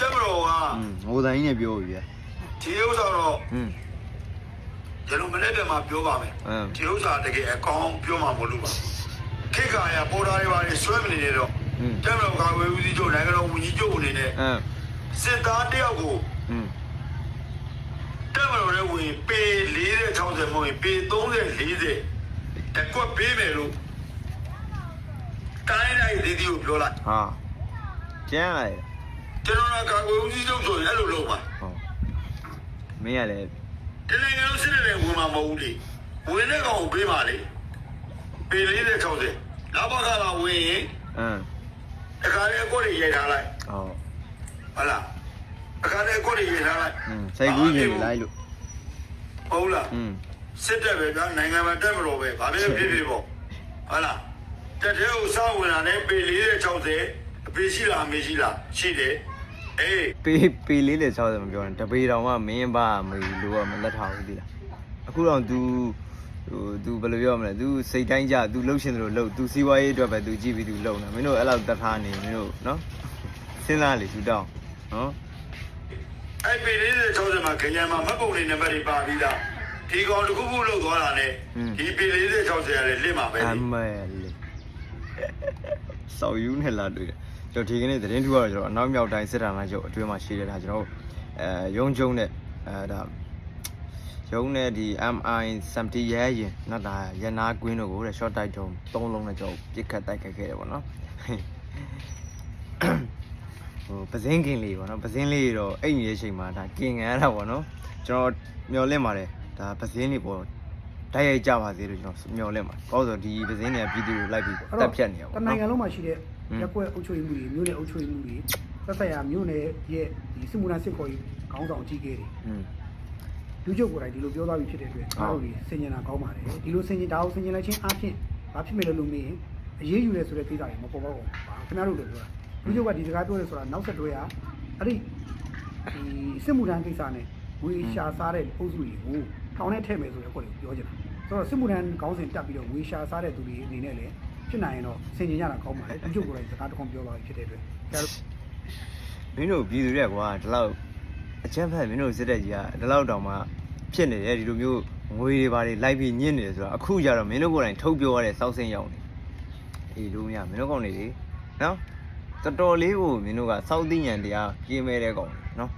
တက်မတော်ကဟိုတိုင်းနဲ့ပြောပြီဗျာဒီဥစ္စာတော့ကျွန်တော်မနေ့ကမှပြောပါမယ်ဒီဥစ္စာတကယ်အကောင်းပြောမှာမလို့ပါခေတ်ကာရပေါ်တာတွေပါနေဆွဲမနေနေတော့တက်မတော်ကာဝေးဦးစီးချုပ်နိုင်ငံတော်ဝန်ကြီးချုပ်အနေနဲ့စစ်သားတယောက်ကိုတက်မတော်လည်းဝင်ပေ40 60မဟုတ်ရင်ပေ30 40တကွက်ပေးမယ်လို့တိုင်းတိုင်းဒီဒီကိုပြောလိုက်ဟာကျန်လိုက် ကျွန်တော်ကကာကွယ်ဦးစီးချုပ်ဆိုရင်အဲ့လိုလုပ်ပါဟုတ်မင်းကလည်းဒီနိုင်ငံလုံးစစ်တပ်လည်းဝင်မှာမဟုတ်ဘူးလေဝင်တဲ့ကောင်ကိုပေးပါလေပေးလေးတဲ့60နောက်ဘက်ကလာဝင်ရင်အင်းအခါလေးအကွက်တွေရိုက်ထားလိုက်ဟုတ်ဟုတ်လားအခါလေးအကွက်တွေရိုက်ထားလိုက်အင်းစိတ်ကူးရင်လိုက်လို့ဟုတ်လားအင်းစစ်တပ်ပဲဗျာနိုင်ငံမှာတက်မလို့ပဲဗာပဲဖြစ်ဖြစ်ပေါ့ဟုတ်လားတက်တဲ့ဥစားဝင်လာတဲ့ပေ40 60အပေရှိလားအမေရှိလားရှိတယ် အေး ပေးပေးလေးလေ60မပြောနဲ့တပေတော်မှမင်းပါမလို့ကမလက်ထားဘူးဒီလားအခုတော့ तू ဟို तू ဘယ်လိုပြောမလဲ तू စိတ်တိုင်းကြ तू လှုပ်ရှင်တယ်လို့လှုပ် तू စီးပွားရေးအတွက်ပဲ तू ကြည့်ပြီး तू လှုပ်နေမင်းတို့အဲ့လောက်တတ်ထားနေမင်းတို့နော်စဉ်းစားလေ तू တောင်းနော် အဲ့ပေ40 60မှာခင်ဗျာမှာမှတ်ပုံလေးနံပါတ်တွေပါပြီးသားဒီကောင်တစ်ခုခုလောက်သွားတာနဲ့ဒီပေ40 60ရတယ်လစ်မှာပဲ အ လေ မဲလေစောက်ယူနဲ့လာတွေ့တယ် ကျွန်တော်ဒီကနေ့သတင်းထူရတော့ကျွန်တော်အနောက်မြောက်တိုင်းစစ်တာမှချုပ်အတွင်းမှာရှိတဲ့ဒါကျွန်တော်အဲရုံးကျုံနဲ့အဲဒါရုံးနဲ့ဒီ MI 70ရဲရင်နော်ဒါရနာကွင်းတို့ကိုတဲ့ short တိုက်တုံး၃လုံးနဲ့ကျွန်တော်ပြစ်ခတ်တိုက်ခတ်ခဲ့တယ်ပေါ့နော်ဟိုပစင်းကင်လေးပေါ့နော်ပစင်းလေးတော့အိတ်နေတဲ့ချိန်မှာဒါကင်ငန်ရတာပေါ့နော်ကျွန်တော်မျောလင့်ပါတယ်ဒါပစင်းလေးပေါ့တိုက်ရိုက်ကြပါစေလို့ကျွန်တော်မျောလင့်ပါဘာလို့ဆိုဒီပစင်းတွေကပြည်သူကိုလိုက်ပြီးတက်ဖြတ်နေရပါတဘောနိုင်ငံလုံးမှာရှိတဲ့อืม ရက်ကွက်အုပ်ချုပ်ရေးမှုတွေမြို့နယ်အုပ်ချုပ်ရေးမှုတွေသက်ဆိုင်ရာမြို့နယ်ရဲ့ဒီစစ်မှုထမ်းစစ်ခေါ်ရေးခေါင်းဆောင်အကြီးအကဲတွေ อืม လူချုပ်ကိုယ်တိုင်ဒီလိုပြောသွားပြီဖြစ်တဲ့အတွက်အားတို့ဒီဆင်ញင်တာကောင်းပါတယ်ဒီလိုဆင်ញင်တာကိုဆင်ញင်လိုက်ခြင်းအပြင်ဘာဖြစ်မယ်လို့လို့မေးရင်အရေးယူရဲဆိုတဲ့ကိစ္စတွေမပေါ်ပါဘူးပါခင်ဗျားတို့လည်းပြောတာလူချုပ်ကဒီစကားပြောရဲဆိုတာနောက်ဆက်တွဲရအဲ့ဒီဒီစစ်မှုထမ်းကိစ္စနဲ့ဝေရှာစားတဲ့ပုံစုတွေကိုထောင်ထဲထည့်မယ်ဆိုတဲ့ကိုယ်ကိုပြောချင်တာဆိုတော့စစ်မှုထမ်းခေါင်းစဉ်တက်ပြီးတော့ဝေရှာစားတဲ့သူတွေအနေနဲ့လည်း ဖြစ်နိုင်ရင်တော့ဆင်ញင်ရတာကောင်းပါတယ်လူချုပ်ကိုယ်တိုင်စကားတစ်ခွန်းပြောသွားပြီဖြစ်တဲ့အတွက်ကျတော့မင်းတို့ပြည်သူတွေကကွာဒီလောက်အချမ်းဖက်မင်းတို့စစ်တဲ့ကြီးကဒီလောက်တောင်မှဖြစ်နေတယ်ဒီလိုမျိုးငွေတွေပါတွေလိုက်ပြီးညစ်နေတယ်ဆိုတော့အခုကျတော့မင်းတို့ကိုယ်တိုင်ထုတ်ပြောရတဲ့စောက်စင်းရောက်နေအေးလို့မရမင်းတို့ကောင်နေလေနော်တော်တော်လေးကိုမင်းတို့ကစောက်သိညံတရားပြင်းမဲတဲ့ကောင်နော်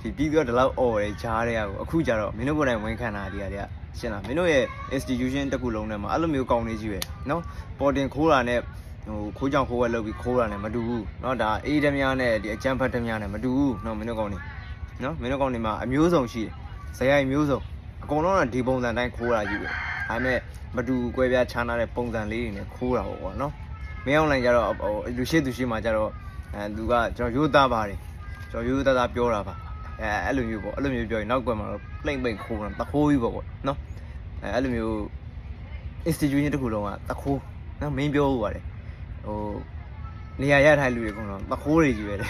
ဒီပြီးတော့ဒီလောက်អော်တယ်ကြားတဲ့ကောအခုကျတော့မင်းတို့ကိုယ်တိုင်ဝန်ခံတာဒီကတည်းက ရှင်းလားမင်းတို့ရဲ့ institution တစ်ခုလုံးထဲမှာအဲ့လိုမျိုးကောင်းနေကြီးပဲနော်ပေါ်တင်ခိုးတာနဲ့ ဟိုခိုးကြောင်ခိုးဝဲလုပ်ပြီးခိုးတာနဲ့မတူဘူးเนาะဒါအေးဓမြနဲ့ဒီအကြမ်းဖက်ဓမြနဲ့မတူဘူးเนาะမင်းတို့ကောင်းနေเนาะမင်းတို့ကောင်းနေမှာအမျိုးစုံရှိတယ်ဇယိုင်မျိုးစုံအကုန်လုံးကဒီပုံစံတိုင်းခိုးတာကြီးပဲဒါပေမဲ့မတူကွဲပြားခြားနာတဲ့ပုံစံလေးတွေနဲ့ခိုးတာပေါ့ကွာเนาะမင်းအောင်လိုင်းကြတော့ဟိုလူရှိသူရှိမှကြတော့အဲသူကကျွန်တော်ရိုးသားပါတယ်ကျွန်တော်ရိုးသားသားပြောတာပါအဲအဲ့လိုမျိုးပေါ့အဲ့လိုမျိုးပြောရင်နောက်ကွယ်မှာတော့ လိမ့်ပိန်ခိုးတာတခိုးကြီးပေါ့ကွနော်အဲအဲ့လိုမျိုး institution တခုလုံးကတခိုးနော်မင်းပြောဟုတ်ပါတယ်ဟိုနေရာရထားလူတွေကတော့တခိုးတွေကြီးပဲလေ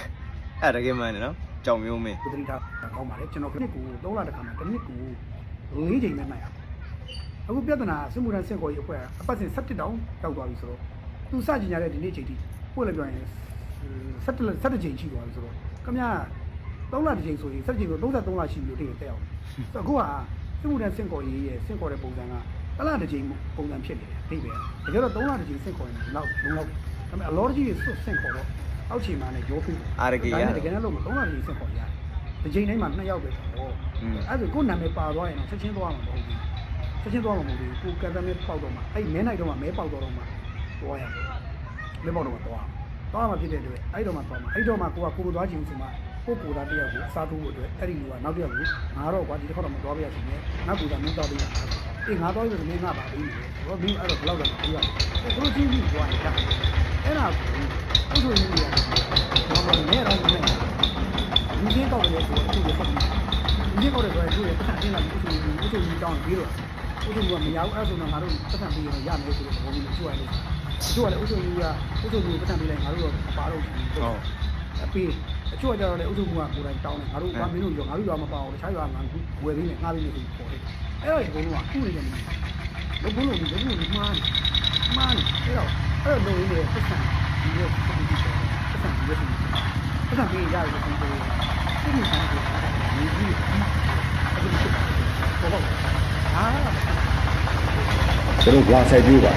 အဲ့တကယ်မှန်တယ်နော်ကြောင်မျိုးမင်းပဒရိတာကောင်းပါလေကျွန်တော်ခဏကိုသုံးလတစ်ခါမှတစ်နှစ်ကို၄ချိန်ပဲနိုင်အောင်အခုပြဿနာစစ်မှုထမ်းစစ်ခေါ်ရေးအဖွဲ့အပတ်စဉ်17တောင်တောက်သွားပြီဆိုတော့သူစကြင်ရတဲ့ဒီနေ့ချိန်ထိပို့လိုက်ပြောရင်17 17ချိန်ရှိသွားပြီဆိုတော့ခမရ 3လတစ်ချိန်ဆိုရင်17ချိန်ဆို33လရှိပြီလို့တည်တက်အောင်ဆိုတော့အခုကစစ်မှုထမ်းစစ်ခေါ်ရေးရဲ့စစ်ခေါ်တဲ့ပုံစံကတလတစ်ချိန်ပုံစံဖြစ်နေတယ်ဒီပဲတကယ်တော့3လတစ်ချိန်စစ်ခေါ်ရင်တော့လုံလောက်ဒါပေမဲ့အလောကြီးဆွတ်စစ်ခေါ်တော့အောက်ချိန်မှာလည်းရောပြီးအာရကေရတကယ်လည်းလို့မ3လတစ်ချိန်စစ်ခေါ်ရတယ်ဒီချိန်တိုင်းမှာ2ယောက်ပဲတော့อืมအဲ့ဒါကိုနာမည်ပါသွားရင်တော့ချက်ချင်းသွားမှာမဟုတ်ဘူးချက်ချင်းသွားမှာမဟုတ်ဘူးကိုကံတမဲပေါက်တော့မှာအဲ့မဲနိုင်တော့မှမဲပေါက်တော့တော့မှသွားရမယ်မဲပေါက်တော့မှသွားသွားမှာဖြစ်တဲ့အတွက်အဲ့တော့မှသွားမှာအဲ့တော့မှကိုကကိုကိုသွားချင်ဆိုမှ ကိုကိုသားတယောက်ကိုအစားထိုးဖို့အတွက်အဲ့ဒီလူကနောက်တစ်ယောက်ကိုငါတော့ကွာဒီတစ်ခါတော့မသွားပြရစီနဲ့နောက်ကူကမင်းသွားပြီးတာအေးငါသွားပြီးမင်းငါပါပြီးတယ်ဆိုတော့မင်းအဲ့တော့ဘယ်လောက်တော့ပြီးရအဲ့တို့ချင်းကြီးသွားရင်ဒါအဲ့ဒါကိုအုပ်ချုပ်ရေးရတော့မမဲတော့မမဲလူချင်းတော့လည်းဆိုတော့သူ့ကိုဖတ်ပြီးဒီကောက်တဲ့ဆိုရင်သူ့ရဲ့ပတ်စံတင်လာပြီးဥစ္စာကြီးဥစ္စာကြီးတောင်းပြီးတော့ဥစ္စာကြီးကမရဘူးအဲ့ဆိုတော့ငါတို့ပတ်စံပေးရင်ရမယ်ဆိုတဲ့သဘောမျိုးနဲ့ကျွတ်ရလို့ကျွတ်ရလေဥစ္စာကြီးကဥစ္စာကြီးပတ်စံပေးလိုက်ငါတို့တော့မပါတော့ဘူးဟုတ်အပေး အကျွတ်ကြတော့လေဥစ္စာကြီးကကိုယ်တိုင်တောင်းတယ်ငါတို့ဘာမင်းတို့ရောငါတို့ရောမပါအောင်တခြားရောငါဝယ်ပေးမယ်ငါပေးမယ်ဆိုပြီးပေါ်တယ်အဲ့တော့ဒီကုန်းကခုနေတယ်မလို့ဘုလို့ဒီဘုလို့မှားနေမှားနေအဲ့တော့အဲ့တော့လုံရင်းနဲ့ပတ်စံဒီလိုပတ်စံပတ်စံဒီလိုပတ်စံပေးရတယ်လို့ပြောတယ်စိတ်နေဆိုင်ကိုဒီကြီးအဲ့ဒီဖြစ်ပေါ်တော့အာကျွန်တော်ဂလာဆိုင်ပြပါ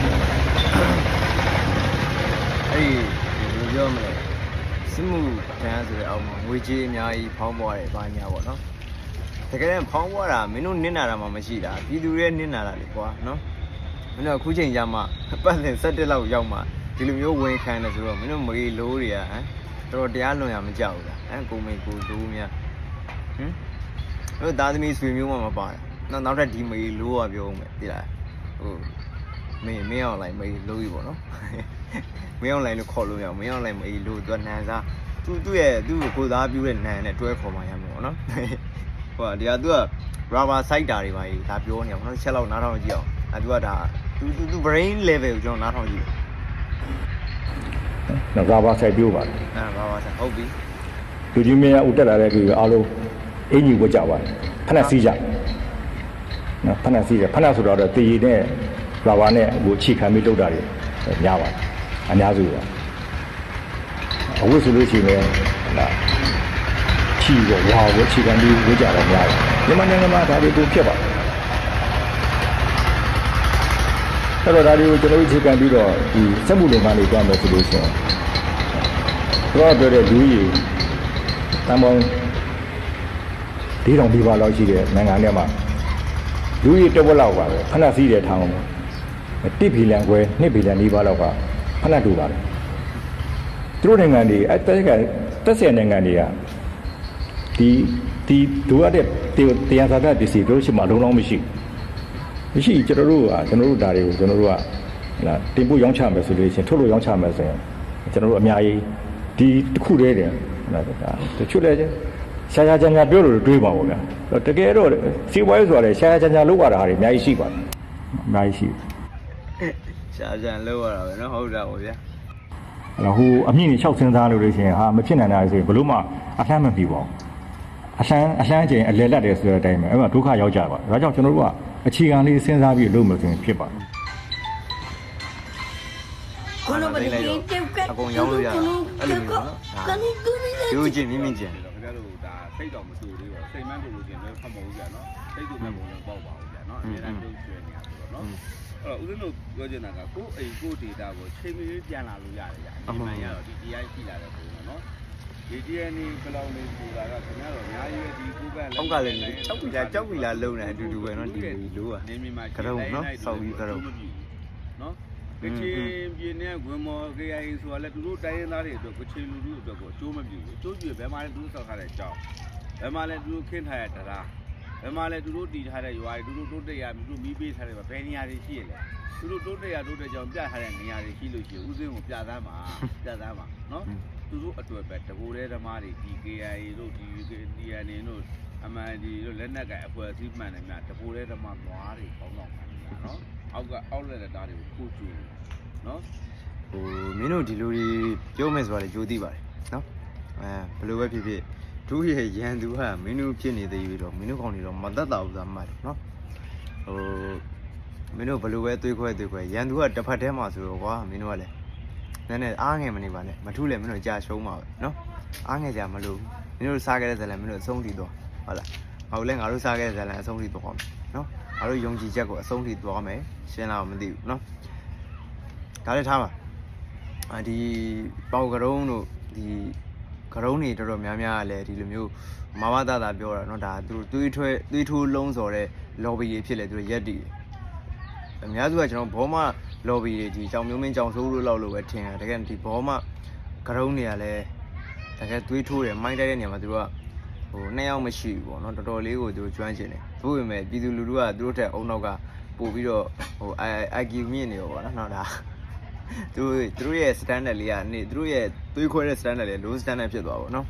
အဲ့ဒီဘယ်လိုပြောမလဲ စစ်မှုတန်းဆိုတဲ့အောက်မှာငွေကြေးအများကြီးဖောင်းပွားတယ်ဘာညာပေါ့နော်တကယ်တမ်းဖောင်းပွားတာမင်းတို့နစ်နာတာမှမရှိတာပြည်သူရဲ့နစ်နာတာလေကွာနော်မင်းတို့အခုချိန်ကြမှာပတ်စင်17လောက်ရောက်မှဒီလိုမျိုးဝင်ခံတယ်ဆိုတော့မင်းတို့မကြီးလိုးတွေကဟမ်တော်တော်တရားလွန်ရမကြောက်ဘူးလားဟမ်ကိုမိန်ကိုလိုးများဟမ်တို့သားသမီးဆွေမျိုးမှမပါဘူးနောက်နောက်ထပ်ဒီမကြီးလိုးရပြောဦးမယ်သိလားဟိုမင်းမင်းအောင်လိုက်မေးလို့ပြီပေါ့နော် မင်းအောင်လိုက်လို့ခေါ်လို့မရဘူးမင်းအောင်လိုက်မေးလို့သူကနန်စားသူသူ့ရဲ့သူ့ကိုကိုသားပြူတဲ့နန်နဲ့တွဲခေါ်မှရမှာပေါ့နော်ဟိုကဒီကသူက rubber site တာတွေပါကြီးဒါပြောနေအောင်နော်ချက်လောက်နားထောင်ကြည့်အောင်အဲသူကဒါသူသူသူ brain level ကိုကျွန်တော်နားထောင်ကြည့်နော်ဂလာပါဆိုင်ပြပါအဲ rubber site ဟုတ်ပြီလူကြီးမင်းဦးတက်လာတဲ့គឺအားလုံးအင်ကြီးဝတ်ကြပါတယ်ဖက်နဲ့စီးကြနော်ဖက်နဲ့စီးကြဖက်နဲ့ဆိုတော့တည်ရည်နဲ့ရာဘာနဲ့ဟိုချိခံပြီးလုပ်တာတွေများပါတယ် အများစုပါအဝတ်ဆိုလို့ရှိရင်လာချီတော့ဝါဝတ်ချိခံပြီးဝတ်ကြတော့များတယ်မြန်မာနိုင်ငံမှာဒါတွေကိုဖြစ်ပါတယ်အဲ့တော့ဒါတွေကိုကျွန်တော်တို့ချိခံပြီးတော့ဒီစက်မှုလုပ်ငန်းတွေတွားမယ်ဆိုလို့ရှိရင်တော့ပြောတဲ့လူကြီးတန်ပေါင်းဒီတောင်ဒီပါလောက်ရှိတဲ့နိုင်ငံထဲမှာလူကြီးတစ်ဝက်လောက်ပါပဲဖဏစီးတဲ့ထောင်မှာတစ်ဘီလန်ခွဲနှစ်ဘီလန်ဒီပါလောက်က ဖဏတူပါတယ်သူတို့နိုင်ငံတွေအတက်ကတက်ဆယ်နိုင်ငံတွေကဒီဒီဒုရတဲ့တရားစာပြပစ္စည်းတို့ရှိမှလုံးလုံးမရှိဘူးမရှိကျွန်တော်တို့ကကျွန်တော်တို့ဒါတွေကိုကျွန်တော်တို့ကလာတင်ပို့ရောင်းချမယ်ဆိုလို့ရှိရင်ထုတ်လို့ရောင်းချမယ်ဆိုရင်ကျွန်တော်တို့အများကြီးဒီတစ်ခုတည်းတယ်ဟုတ်လားဒါတချို့လည်းရှာရှာချမ်းချမ်းပြောလို့တွေးပါဘောဗျာတကယ်တော့စီးပွားရေးဆိုတာလေရှာရှာချမ်းချမ်းလုပ်ရတာဟာတွေအများကြီးရှိပါတယ်အများကြီးရှိတယ် ရှာကြံလောက်ရတာပဲနော်ဟုတ်တာပေါ့ဗျာအဲ့တော့ဟိုအမြင့်ကြီး6စင်းသားလို့လို့ရှိရင်ဟာမဖြစ်နိုင်တာဆိုရင်ဘလို့မှအလှမ်းမပြီးပါဘူးအလှမ်းအလှမ်းချင်းအလဲလက်တယ်ဆိုတဲ့အတိုင်းပဲအဲ့မှာဒုက္ခရောက်ကြပါဒါကြောင့်ကျွန်တော်တို့ကအခြေခံလေးစဉ်းစားပြီးလုပ်မယ်ဆိုရင်ဖြစ်ပါတယ်ကိုလိုပဲအကုန်ရောင်းလို့ရတာအဲ့လိုမျိုးနော်ဒါရိုးချင်းမြင့်မြင့်ချင်းခင်ဗျားတို့ဒါစိတ်တော်မတူသေးဘူးစိတ်မှန်းတူလို့ကျင်လည်းဖတ်မဟုတ်ကြနော်စိတ်တူမဲ့ပုံလည်းပေါက်ပါဘူးကြာနော်အများအားတို့ကျွေးနေတာဆိုတော့နော် အဲ့တော့ဦးဇင်းတို့ပြောချင်တာကကိုယ်အိမ်ကိုဒေတာကိုချိန်မီလေးပြန်လာလို့ရတယ်ကြာဒီမှန်ရတော့ဒီ AI ရှိလာတဲ့ပုံနော်ဒီ DNA ဘယ်လောက်နေဆိုတာကခင်ဗျားတို့အများကြီးဒီကိုယ်ပဲအောက်ကလည်းကြောက်ပြီလားကြောက်ပြီလားလုံနေအတူတူပဲနော်ဒီလိုလိုอ่ะနေမြန်မာကတော့နော်စောက်ပြီးကတော့နော်ကချင်ပြည်နယ်ဝင်မော် KIA ဆိုတာလည်းသူတို့တိုင်းရင်းသားတွေအတွက်ကချင်လူလူအတွက်ကိုအကျိုးမပြုဘူးအကျိုးပြုဘယ်မှာလဲသူတို့ဆောက်ထားတဲ့အကြောင်းဘယ်မှာလဲသူတို့ခင်းထားတဲ့တရား ဘယ်မှာလဲသူတို့တည်ထားတဲ့ရွာတွေသူတို့တိုးတက်ရသူတို့မီးပေးထားတဲ့ဘယ်နေရာတွေရှိရလဲသူတို့တိုးတက်ရတိုးတက်ကြောင်ပြထားတဲ့နေရာတွေရှိလို့ရှိရင်ဥစဉ်ကိုပြသမ်းပါပြသမ်းပါနော်သူတို့အတွက်ပဲတဘိုးတဲ့ဓမ္မတွေဒီ KIA တို့ဒီ DNA တို့ MND တို့လက်နက်ကအဖွဲ့အစည်းမှန်တယ်များတဘိုးတဲ့ဓမ္မသွားတွေပေါင်းတော့မှန်တယ်နော်အောက်ကအောက်လက်တဲ့သားတွေကိုခိုးကျူနော်ဟိုမင်းတို့ဒီလိုတွေပြောမယ်ဆိုတာလေကြိုးသိပါတယ်နော်အဲဘယ်လိုပဲဖြစ်ဖြစ် သူ့ရဲ့ရန်သူဟာမင်းတို့ဖြစ်နေသေးပြီးတော့မင်းတို့ကောင်တွေတော့မသက်တာဘူးသာမှတ်တယ်နော်ဟိုမင်းတို့ဘယ်လိုပဲတွေးခွဲတွေးခွဲရန်သူကတစ်ဖက်တည်းမှာဆိုတော့ကွာမင်းတို့ကလည်းနည်းနည်းအားငယ်မနေပါနဲ့မထုလည်းမင်းတို့ကြာရှုံးပါပဲနော်အားငယ်ကြမလို့မင်းတို့စားခဲ့တဲ့ဇာတ်လမ်းမင်းတို့အဆုံးထိတော့ဟုတ်လားငါတို့လည်းငါတို့စားခဲ့တဲ့ဇာတ်လမ်းအဆုံးထိတော့မယ်နော်ငါတို့ယုံကြည်ချက်ကိုအဆုံးထိသွားမယ်ရှင်းလားမသိဘူးနော်ဒါလည်းထားပါအာဒီပေါကရုံးတို့ဒီ ကရုံးတွေတော်တော်များများကလည်းဒီလိုမျိုးမမသားသားပြောတာเนาะဒါသူတို့သွေးထွဲသွေးထိုးလုံးစော်တဲ့ lobby တွေဖြစ်လေသူတို့ရက်တည်တယ်အများစုကကျွန်တော်ဘောမ lobby တွေဒီကြောင်မျိုးမင်းကြောင်ဆိုးလို့လောက်လို့ပဲထင်တယ်တကယ်ဒီဘောမကရုံးတွေကလည်းတကယ်သွေးထိုးတယ်မိုင်းတိုက်တဲ့နေရာမှာသူတို့ကဟိုနှစ်ယောက်မရှိဘူးပေါ့เนาะတော်တော်လေးကိုသူတို့ကျွမ်းကျင်တယ်သို့ပေမဲ့ပြည်သူလူထုကသူတို့ထက်အုံနောက်ကပို့ပြီးတော့ဟို IQ မြင့်နေရောပေါ့နော်เนาะဒါ သူတို့သူတို့ရဲ့ standard လေးကနေသူတို့ရဲ့သွေးခွဲတဲ့ standard လေး low standard ဖြစ်သွားပါတော့เนาะ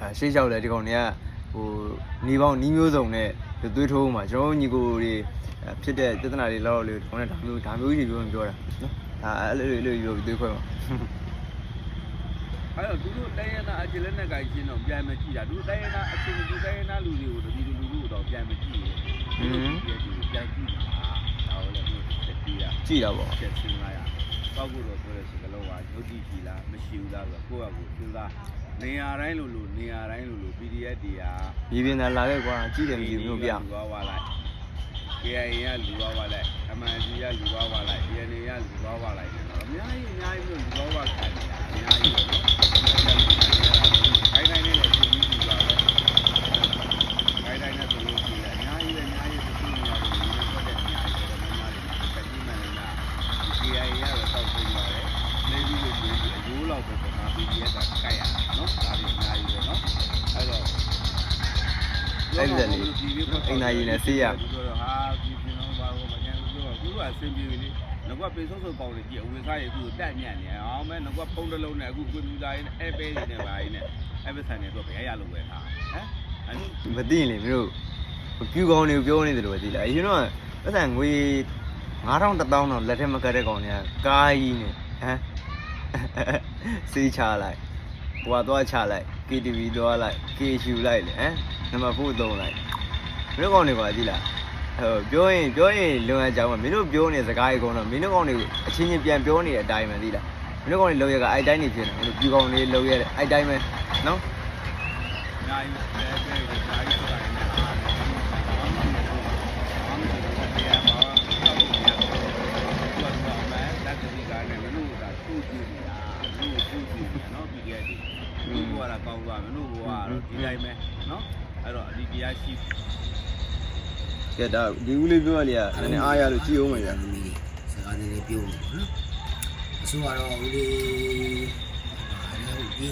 အဲရှေ့လျှောက်လဲဒီကောင်တွေကဟိုညီပေါင်းညီမျိုးစုံနဲ့သွေးထိုးမှာကျွန်တော်တို့ညီကိုတွေအဲဖြစ်တဲ့ပြဿနာတွေလောက်လောက်လေးဒီကောင်နဲ့ဒါမျိုးဒါမျိုးကြီးပြောပြောတာเนาะဒါအဲ့လိုလိုလိုသွေးခွဲမှာ အဲ့တော့သူတို့တိုင်းရင်းသားအကျလက်နဲ့ကြိုက်ချင်းတော့ပြန်မကြည့်တာသူတို့တိုင်းရင်းသားအချင်းသူတိုင်းရင်းသားလူတွေကိုတပီလူလူတော့ပြန်မကြည့်ရင်သူတို့ပြန်ကြည့်ပြန် ကြည့်တာဒါလည်းသူတို့ချက်ကြည့်ရကြည့်တာပေါ့ချက်ချင်းလာရဘာကောက်ဖို့တော့ပြောတဲ့စကားလုံးကယုတ်ကြည်ရှိလားမရှိဘူးလားဆိုတော့ကိုယ့်အကူစဉ်းစားနေရာတိုင်းလိုလိုနေရာတိုင်းလိုလို PDF တွေကမြေပြင်သာလာခဲ့ကွာကြည့်တယ်မကြည့်ဘူးတို့ပြလူသွားသွားလိုက် KIA ကလူသွားသွားလိုက် MNC ကလူသွားသွားလိုက် DNA ကလူသွားသွားလိုက်အများကြီးအများကြီးလို့လူသွားသွားခိုင်းနေတာအများကြီး လောက်ပဲပမာ PDF ကကိုက်ရတာနော်ဒါတွေအများကြီးပဲနော်အဲ့တော့အဲ့ဒီလေအိမ်သားကြီးနဲ့ဆေးရသူတို့ဟာဒီပြင်တော့ဘာလို့မညာဘူးပြောသူကအဆင်ပြေပြီလေငကွပေဆုပ်ဆုပ်ကောင်းနေကြည့်အဝင်စားရအခုတက်ညံ့နေအောင်မဲငကွဖုံးတစ်လုံးနဲ့အခုကွေမြူလာရင်းအဲပဲရင်းနဲ့ပါရင်းနဲ့အဲပဲဆန်နေတော့ဘယ်ရလို့ပဲထားဟမ်အဲ့လိုမသိရင်လေမင်းတို့ပြူကောင်းနေပြောနေတယ်လို့သိလားအရင်တော့ပတ်စံငွေ9000 1000တော့လက်ထက်မကတ်တဲ့ကောင်တွေကကားကြီးနဲ့ဟမ် စေးချလိုက်ဟိုကသွားချလိုက် KTV သွားလိုက် KSU လိုက်လေဟမ်နံပါတ်4သုံးလိုက်မင်းတို့ကောင်တွေကသိလားဟိုပြောရင်ပြောရင်လွန်အကြောင်းမင်းတို့ပြောနေတဲ့စကားကြီးကောင်တော့မင်းတို့ကောင်တွေအချင်းချင်းပြန်ပြောနေတဲ့အတိုင်းပဲသိလားမင်းတို့ကောင်တွေလောက်ရကအဲ့တိုင်းနေဖြစ်နေမင်းတို့ပြူကောင်တွေလောက်ရတဲ့အဲ့တိုင်းပဲနော်အများကြီးပဲပဲပဲအများကြီးဆိုတာနဲ့အားနဲ့ဘာမှမဟုတ်ဘူးဘာမှမဟုတ်ဘူးတရားပါတော့ဘုရားသူကတော့မဲလက်တိကနဲ့မ လို့ကသူ့ကြည့်နေတာသူ့သူ့ကြည့်နေနော်ပြီးခဲ့တယ်သူ့ဘောကကောင်းသွားမလို့ဘောကတော့ဒီတိုင်းပဲနော်အဲ့တော့ဒီတရားရှိကဲဒါဒီဦးလေးပြောရလေကနည်းနည်းအားရလို့ကြည့်အောင်မယ်ဗျာမီးစကားနည်းနည်းပြောနေပါနော်အဆိုကတော့ဦးလေးဘာလဲဟုတ်ပြီ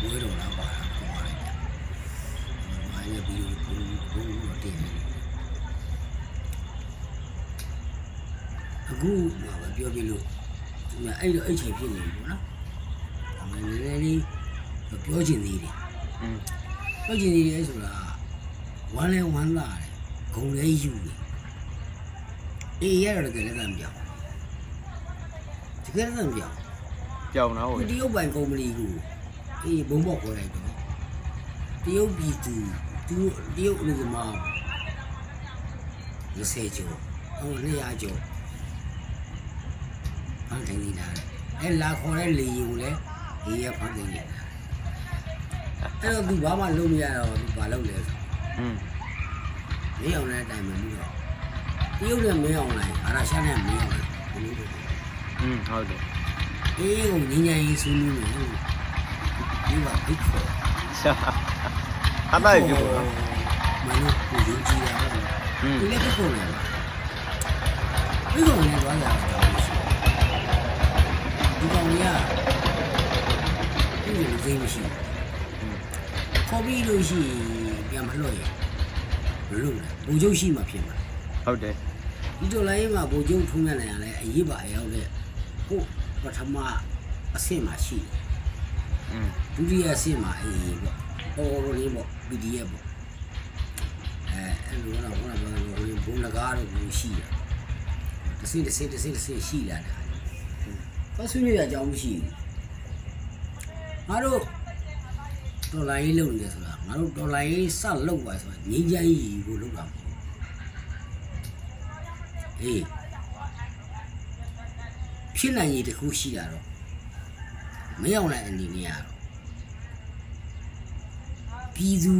ဝေးတော့လားပါတော့ပါတယ်ဘာလဲပြီးဘူးဘူးတော့တင်နေအခုမှပြောပြလို့ အဲ့တော့အဲ့ချိန်ဖြစ်နေပြီပေါ့နော်ဒါမှလည်းနည်းနည်းလေးပြောချင်သေးတယ်อืมပြောချင်သေးတယ်ဆိုတာဝမ်းလဲဝမ်းသာတယ်ဂုံလဲယူတယ်အေးရတော့တကယ်လည်းတမ်းပြောင်းတကယ်လည်းတမ်းပြောင်းကြောင်တော့ဒီတရုတ်ပိုင်ကုမ္ပဏီကိုအေးဘုံဘော့ခေါ်လိုက်တော့တရုတ်ပြည်သူသူတရုတ်လူသမား20ကျော်ဟို200ကျော် ဖန်ခိုင်းနေတာအဲလာခေါ်တဲ့လေယူလည်းအေးရဖန်ခိုင်းနေတာအဲ့တော့သူဘာမှလုပ်မရတော့သူဘာလုပ်လဲဆို อืม မင်းအောင်တဲ့အတိုင်းပဲပြီးတော့တရုတ်နဲ့မင်းအောင်လိုက်အာရာရှာနဲ့မင်းအောင်လိုက်ဘယ်လိုလုပ်လဲ อืมဟုတ်တယ် အေးကိုငင်းငင်းရေးဆွေးနွေးမယ်ဒီကဘစ်ခေါ် ရှာအသားပြုတ်နော် မင်းတို့ကိုယုံကြည်ရအောင် อืม ဒီလည်းဘစ်ခေါ်နေတယ်ဘစ်ခေါ်နေသွားကြတာ ဒီကောင်ကြီးကဒီလိုသိမရှိခေါ်ပြီးလို့ရှိရင်ပြန်မလွှတ်ရဘယ်လိုလဲဘူကျုပ်ရှိမှဖြစ်မှာဟုတ်တယ်ဒီတော်လိုင်းမှာဘိုလ်ချုပ်ထုံးရနိုင်ရလဲအရေးပါအရောက်တဲ့ကိုပထမအဆင့်မှာရှိတယ်อืมဒုတိယအဆင့်မှာအေးပေါ့အော်လေးပေါ့ PDF ပေါ့အဲအဲ့လိုတော့ဟိုကတော့ဘုံလကားတော့ဘူးရှိတယ်တစ်စိတစ်စိတစ်စိတစ်စိရှိလာတာ တော့ဆွေးနွေးရအကြောင်းမရှိဘူးငါတို့ဒေါ်လာရေးလုပ်နေတယ်ဆိုတာငါတို့ဒေါ်လာရေးစလုပ်ပါဆိုတာငင်းချမ်းကြီးကိုလုပ်တာမဟုတ်ဘူးဟေးဖြစ်နိုင်ရည်တစ်ခုရှိတာတော့မရောက်နိုင်အနေနဲ့ရတော့ပြည်သူ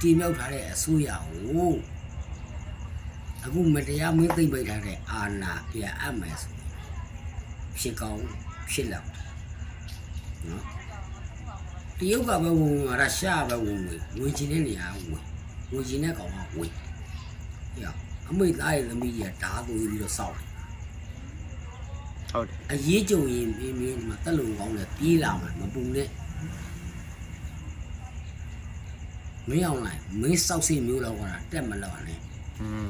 တင်မြောက်ထားတဲ့အစိုးရကိုအခုမတရားမင်းသိမ့်ပိတ်ထားတဲ့အာဏာပြန်အပ်မယ်ဆို ရင်ဖြစ်ကောင်းဖြစ်လောက်တယ်နော်တရုတ်ကပဲဝင်ဝင်ရုရှားကပဲဝင်ဝင်ဝင်ချင်တဲ့နေရာကဝင်ဝင်ချင်တဲ့ကောင်ကဝင်ရအမိတ်သားရဲ့သမီးကြီးကဓာတ်သွေးပြီးတော့စောက်တယ်ဟုတ်တယ်အရေးကြုံရင်ပြင်းပြင်းမှာတက်လုံကောင်းတယ်ပြေးလာမှာမပူနဲ့မင်းအောင်လိုက်မင်းစောက်စိမျိုးလောက်ကတော့တက်မလောက်နဲ့อืม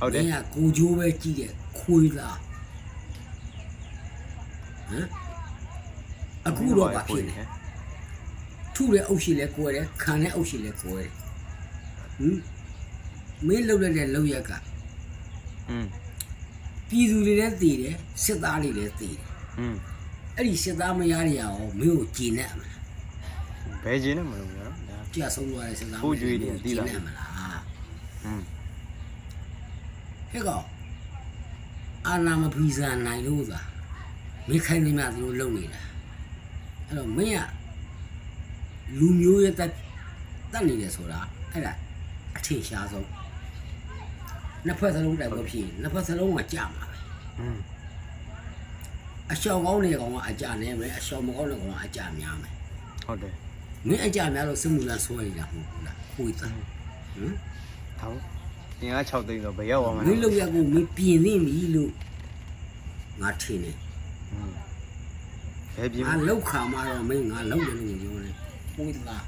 ဟုတ်တယ်မင်းကကိုဂျိုးပဲကြည့်တဲ့ခွေးလား ဟမ်အခုတော့ဘာဖြစ်လဲထုတဲ့အုပ်ရှိလဲကိုယ်တယ်ခံတဲ့အုပ်ရှိလဲကိုယ်တယ်ဟမ်မင်းလှုပ်လိုက်တဲ့လှုပ်ရက်က อืม ပြည်သူတွေလည်းတည်တယ်စစ်သားတွေလည်းတည်တယ် อืม အဲ့ဒီစစ်သားမယားတွေရောမင်းကိုကြည်နဲ့မလား ဘယ်ချင်းနဲ့မလို့ရတော့ဒါ ပြဆုံးသွားတဲ့စစ်သား ဟုတ်ကြွေးတယ်သိလား ကြည်နဲ့မလား อืม ဟဲ့ကောင်မ အာနာမဖီဆန်နိုင်လို့သာ မင်းခိုင်းနေမှသူတို့လုံနေတာအဲ့တော့မင်းကလူမျိုးရဲ့တက်တက်နေတယ်ဆိုတာအဲ့ဒါအထင်ရှားဆုံးနှစ်ဖက်စလုံးတိုက်ပွဲဖြစ်ရင်နှစ်ဖက်စလုံးကကြာမှာပဲအရှောင်ကောင်းတဲ့ကောင်ကအကြနဲ့ပဲအရှောင်မကောင်းတဲ့ကောင်ကအကြများမယ်ဟုတ်တယ်မင်းအကြများလို့စစ်မှုလမ်းဆွဲနေတာမဟုတ်ဘူးလားခွေးသားဟမ်ဒါငါ6သိန်းတော့ဘယ်ရောက်အောင်မလဲမင်းလောက်ရကိုမင်းပြင်နေပြီလို့ငါထင်တယ် ဘယ်ပြင်ငါလောက်ခါမှတော့မင်းငါလောက်တယ်လို့ပြောတယ်ခွေးသား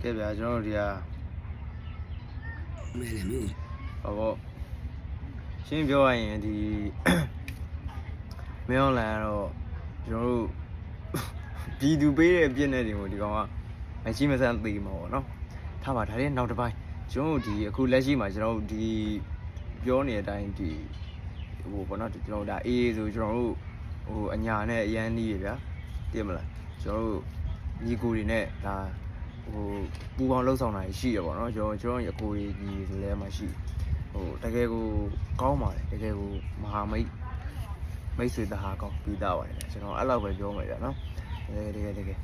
ကဲဗျာကျွန်တော်တို့ဒီကမဲလည်းမျိုးဟောပေါ့ရှင်းပြောရရင်ဒီမင်းအွန်လိုင်းကတော့ကျွန်တော်တို့ပြည်သူပေးတဲ့အပြစ်နဲ့တွေကိုဒီကောင်ကမရှိမဆန်းသိမှာပေါ့နော်ထားပါဒါလေးနောက်တစ်ပိုင်းကျွန်တော်တို့ဒီအခုလက်ရှိမှာကျွန်တော်တို့ဒီပြောနေတဲ့အတိုင်းဒီ ဟိုပေါ့နော်ကျွန်တော်တို့ဒါအေးအေးဆိုကျွန်တော်တို့ဟိုအညာနဲ့အရန်နီးရဗျာသိမလားကျွန်တော်တို့ညီကိုတွေနဲ့ဒါဟိုပူပေါင်းလှုပ်ဆောင်တာရှိရပေါ့နော်ကျွန်တော်ကျွန်တော်ရအကိုကြီးညီဆိုလဲမှရှိဟိုတကယ်ကိုကောင်းပါတယ်တကယ်ကိုမဟာမိတ်မိတ်ဆွေတဟာကောင်းပြီးသားပါတယ်ဗျာကျွန်တော်အဲ့လောက်ပဲပြောမယ်ဗျာနော်တကယ်တကယ်တကယ်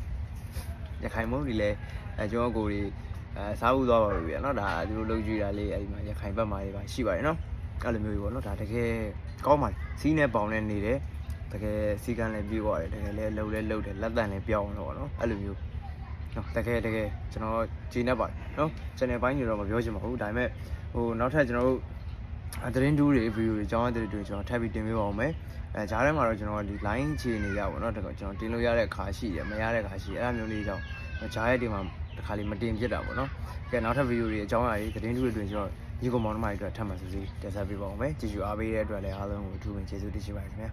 ရခိုင်မုန်းဒီလဲအဲကျွန်တော်ကိုယ်ကြီးအဲစားဦးသွားပါပြီဗျာနော်ဒါသူတို့လုပ်ကြည့်တာလေးအဲ့ဒီမှာရခိုင်ဘက်မှာတွေပါရှိပါတယ်နော်အဲ့လိုမျိုးကြီးပေါ့နော်ဒါတကယ် ကောင်းပါတယ်စီးနဲ့ပေါင်နဲ့နေတယ်တကယ်စီကံလည်းပြေးသွားတယ်တကယ်လည်းလှုပ်လဲလှုပ်တယ်လက်တန်လည်းပြောင်းတော့ပေါ့နော်အဲ့လိုမျိုးနော်တကယ်တကယ်ကျွန်တော်ဂျင်းနေပါတယ်နော် channel ဘိုင်းတွေတော့မပြောချင်ပါဘူးဒါပေမဲ့ဟိုနောက်ထပ်ကျွန်တော်တို့အဲသတင်းတူးတွေဗီဒီယိုတွေအကြောင်းအသေးတွေကျွန်တော်ထပ်ပြီးတင်ပေးပါဦးမယ်အဲဂျားထဲမှာတော့ကျွန်တော်ဒီ line ခြေနေရပါတော့တကယ်ကျွန်တော်တင်လို့ရတဲ့ခါရှိတယ်မရတဲ့ခါရှိတယ်အဲ့ဒါမျိုးလေးကြောင့်ဂျားရဲ့ဒီမှာတစ်ခါလေးမတင်ဖြစ်တာပေါ့နော်ကဲနောက်ထပ်ဗီဒီယိုတွေအကြောင်းအရာတွေသတင်းတူးတွေတွင်ကျွန်တော် ညီကောင်မောင်နှမတွေအတွက်ထပ်မံစုစည်းတင်ဆက်ပေးပါဦးမယ်ကြည့်ရှုအားပေးတဲ့အတွက်လည်းအားလုံးကိုအထူးပဲကျေးဇူးတင်ရှိပါတယ်ခင်ဗျာ